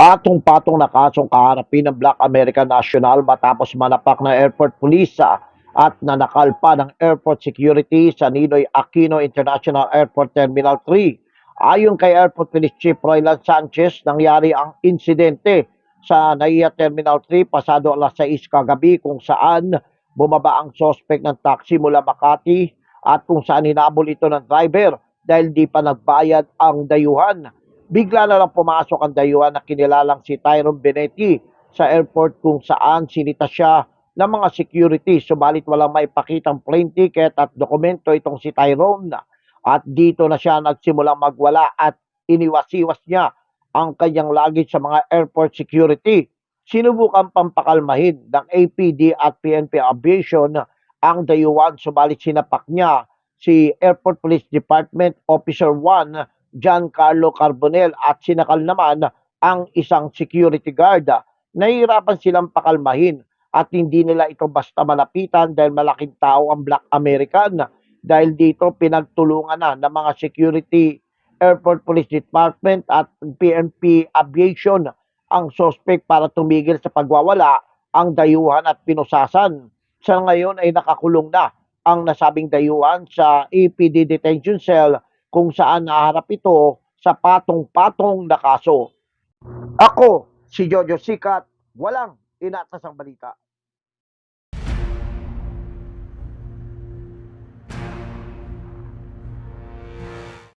patong-patong na kasong kaharapin ng Black American National matapos manapak ng airport police ah, at nanakal pa ng airport security sa Ninoy Aquino International Airport Terminal 3. Ayon kay Airport Police Chief Roylan Sanchez, nangyari ang insidente sa NAIA Terminal 3 pasado alas 6 kagabi kung saan bumaba ang sospek ng taxi mula Makati at kung saan hinabol ito ng driver dahil di pa nagbayad ang dayuhan. Bigla na lang pumasok ang dayuhan na kinilalang si Tyrone Benetti sa airport kung saan sinita siya ng mga security. Subalit walang maipakitang plane ticket at dokumento itong si Tyrone. At dito na siya nagsimulang magwala at iniwas-iwas niya ang kanyang luggage sa mga airport security. Sinubukan pampakalmahin ng APD at PNP Aviation ang dayuhan. Subalit sinapak niya si Airport Police Department Officer 1 Giancarlo Carbonel at sinakal naman ang isang security guard. Nahihirapan silang pakalmahin at hindi nila ito basta malapitan dahil malaking tao ang Black American. Dahil dito pinagtulungan na ng mga security Airport Police Department at PNP Aviation ang suspect para tumigil sa pagwawala ang dayuhan at pinusasan. Sa ngayon ay nakakulong na ang nasabing dayuhan sa EPD detention cell kung saan naharap ito sa patong-patong na kaso. Ako, si Jojo Sikat, walang inatasang balita.